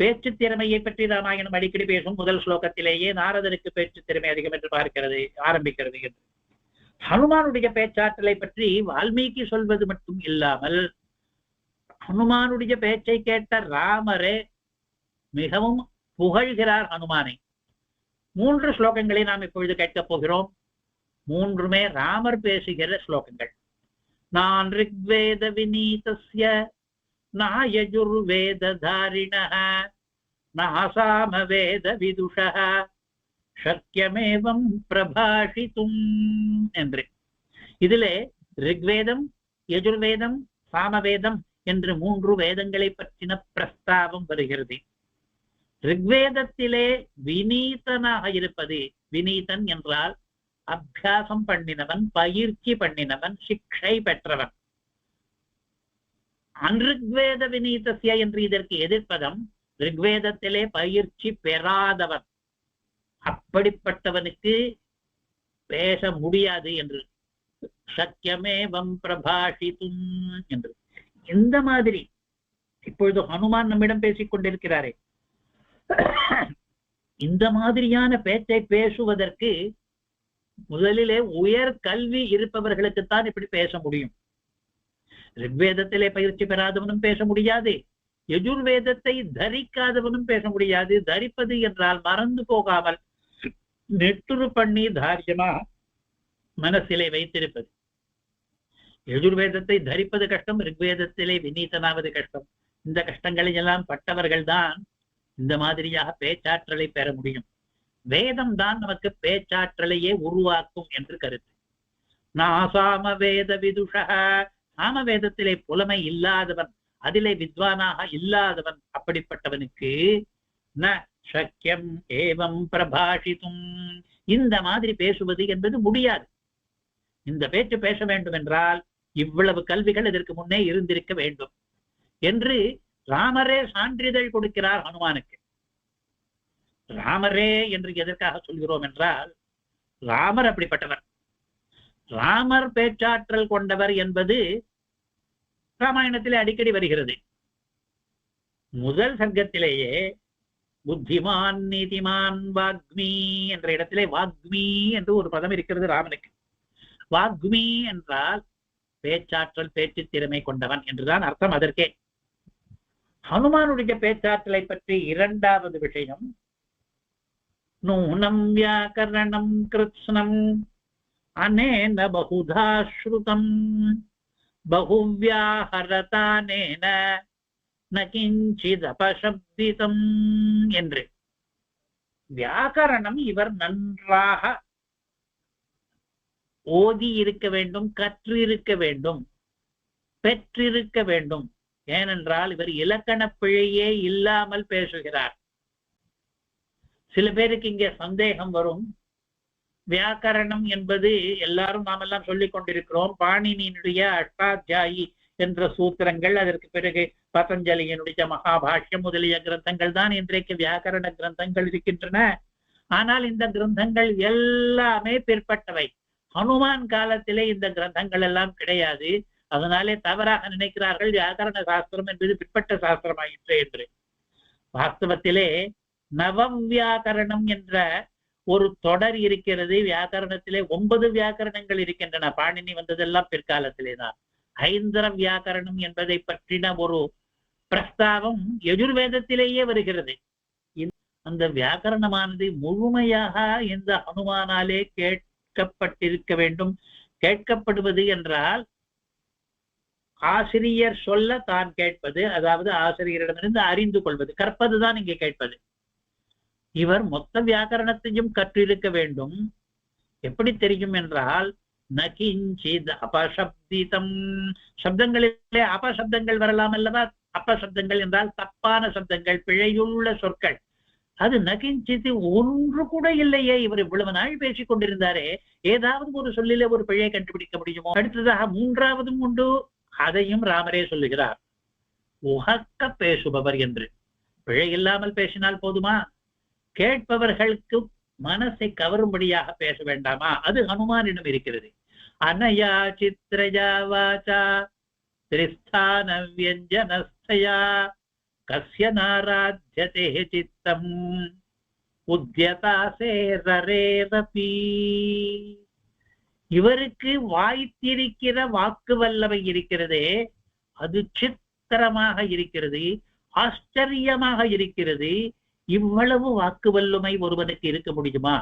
பேச்சு திறமையை பற்றி ராமாயணம் அடிக்கடி பேசும் முதல் ஸ்லோகத்திலேயே நாரதருக்கு பேச்சு திறமை அதிகம் என்று பார்க்கிறது ஆரம்பிக்கிறது என்று. ஹனுமானுடைய பேச்சாற்றலை பற்றி வால்மீகி சொல்வது மட்டும் இல்லாமல் ஹனுமானுடைய பேச்சை கேட்ட ராமரே மிகவும் புகழ்கிறார் ஹனுமானை. மூன்று ஸ்லோகங்களை நாம் இப்பொழுது கேட்கப் போகிறோம். மூன்றுமே ராமர் பேசுகிற ஸ்லோகங்கள். நான் ரிக்வேத வினீதஸ்ய नायजुर्वेदधारिणः नासामवेदविदुषः விதுஷः சக்கியமேவம் பிரபாஷித்தும் என்று இதிலே ரிக்வேதம் யஜுர்வேதம் சாமவேதம் என்று மூன்று வேதங்களை பற்றின பிரஸ்தாபம் வருகிறது ரிக்வேதத்திலே வினீதனாக இருப்பது வினீதன் என்றால் அபியாசம் பண்ணினவன் பயிற்சி பண்ணினவன் சிக்ஷை பெற்றவன் அன்றிக்வேத வினீதசிய என்று இதற்கு எதிர்ப்பதம் ரிக்வேதத்திலே பயிற்சி பெறாதவன். அப்படிப்பட்டவனுக்கு பேச முடியாது என்று. சக்கியமேவம் பிரபாஷித்தும் என்று. இந்த மாதிரி இப்பொழுது ஹனுமான் நம்மிடம் பேசிக் கொண்டிருக்கிறாரே. இந்த மாதிரியான பேச்சை பேசுவதற்கு முதலிலே உயர் கல்வி இருப்பவர்களுக்குத்தான் இப்படி பேச முடியும். ரிக்வேதத்திலே பயிற்சி பெறாதவனும் பேச முடியாது. எஜுர்வேதத்தை தரிக்காதவனும் பேச முடியாது. தரிப்பது என்றால் மறந்து போகாமல் நெட்டுரு பண்ணி தாரியமா மனசிலே வைத்திருப்பது. எஜுர்வேதத்தை தரிப்பது கஷ்டம் ரிக்வேதத்திலே விநீதனாவது கஷ்டம். இந்த கஷ்டங்களை எல்லாம் பட்டவர்கள் தான் இந்த மாதிரியாக பேச்சாற்றலை பெற முடியும். வேதம் தான் நமக்கு பேச்சாற்றலையே உருவாக்கும் என்று கருத்து. நாசாம வேத விதுஷ சாமவேதத்திலே புலமை இல்லாதவன் அதிலே வித்வானாக இல்லாதவன் அப்படிப்பட்டவனுக்கு ந சக்கியம் ஏவம் பிரபாஷித்தும். இந்த மாதிரி பேசுவது என்பது முடியாது. இந்த பேச்சு பேச வேண்டும் என்றால் இவ்வளவு கல்விகள் இதற்கு முன்னே இருந்திருக்க வேண்டும் என்று ராமரே சான்றிதழ் கொடுக்கிறார் ஹனுமானுக்கு. ராமரே என்று எதற்காக சொல்கிறோம் என்றால் ராமர் அப்படிப்பட்டவர். ராமர் பேச்சாற்றல் கொண்டவர் என்பது ராமாயணத்திலே அடிக்கடி வருகிறது. முதல் சர்க்கத்திலேயே புத்திமான் நீதிமான் வாக்மி என்ற இடத்திலே வாக்மி என்று ஒரு பதம் இருக்கிறது ராமனுக்கு. வாக்மி என்றால் பேச்சாற்றல் பேச்சு திறமை கொண்டவன் என்றுதான் அர்த்தம் அதற்கே. ஹனுமானுடைய பேச்சாற்றலை பற்றி இரண்டாவது விஷயம் நூனம் வியாக்கரணம் கிருத்ஸ்னம் அனேன பகுதா ஸ்ருதம் பகுவியாஹரதானேன ந கிஞ்சிதபசப்திதம் என்று. வியாக்கரணம் இவர் நன்றாக ஓதி இருக்க வேண்டும் கற்றிருக்க வேண்டும் பெற்றிருக்க வேண்டும். ஏனென்றால் இவர் இலக்கண பிழையே இல்லாமல் பேசுகிறார். சில பேருக்கு இங்கே சந்தேகம் வரும். வியாக்கரணம் என்பது எல்லாரும் நாம் எல்லாம் சொல்லிக் கொண்டிருக்கிறோம். பாணினியினுடைய அஷ்டாத்தியாயி என்ற சூத்திரங்கள் அதற்கு பிறகு பதஞ்சலியினுடைய மகாபாஷ்யம் முதலிய கிரந்தங்கள் தான் இன்றைக்கு வியாக்கரண கிரந்தங்கள் இருக்கின்றன. ஆனால் இந்த கிரந்தங்கள் எல்லாமே பிற்பட்டவை. ஹனுமான் காலத்திலே இந்த கிரந்தங்கள் எல்லாம் கிடையாது. அதனாலே தவறாக நினைக்கிறார்கள் வியாக்கரண சாஸ்திரம் என்பது பிற்பட்ட சாஸ்திரமாயிற்று என்று. வாஸ்தவத்திலே நவம் வியாக்கரணம் என்ற ஒரு தொடர் இருக்கிறது வியாக்கரணத்திலே ஒன்பது வியாக்கரணங்கள் இருக்கின்றன. பாணினி வந்ததெல்லாம் பிற்காலத்திலே தான். ஐந்தரம் வியாக்கரணம் என்பதை பற்றின ஒரு பிரஸ்தாவம் எஜுர்வேதத்திலேயே வருகிறது. அந்த வியாக்கரணமானது முழுமையாக இந்த ஹனுமானாலே கேட்கப்பட்டிருக்க வேண்டும். கேட்கப்படுவது என்றால் ஆசிரியர் சொல்ல தான் கேட்பது அதாவது ஆசிரியரிடமிருந்து அறிந்து கொள்வது. கற்பதுதான் இங்கே கேட்பது. இவர் மொத்த வியாக்கரணத்தையும் கற்றிருக்க வேண்டும். எப்படி தெரியும் என்றால் நகிஞ்சித் அபசப்திதம். சப்தங்களிலே அபசப்தங்கள் வரலாம் அல்லவா? அப்பசப்தங்கள் என்றால் தப்பான சப்தங்கள் பிழையுள்ள சொற்கள். அது நகிஞ்சித்து ஒன்று கூட இல்லையே. இவர் இவ்வளவு நாள் பேசிக் கொண்டிருந்தாரே. ஏதாவது ஒரு சொல்லிலே ஒரு பிழையை கண்டுபிடிக்க முடியுமோ? அடுத்ததாக மூன்றாவதும் உண்டு. அதையும் ராமரே சொல்லுகிறார். உகக்க பேசுபவர் என்று. பிழை இல்லாமல் பேசினால் போதுமா? கேட்பவர்களுக்கு மனசை கவரும்படியாக பேச வேண்டாமா? அது ஹனுமானிடம் இருக்கிறது. அனயா சித்திரஜா வாச்சா திரிஸ்தான வியஞ்சனஸ்தயா கசிய நாராஜ்யதே சித்தம் உத்யதாசேரரேரபி இவருக்கு வாய்த்திருக்கிற வாக்கு வல்லமை இருக்கிறதே அது சித்திரமாக இருக்கிறது ஆச்சரியமாக இருக்கிறது இவ்வளவு வாக்கு வல்லுமை ஒருவனுக்கு இருக்க முடியுமா?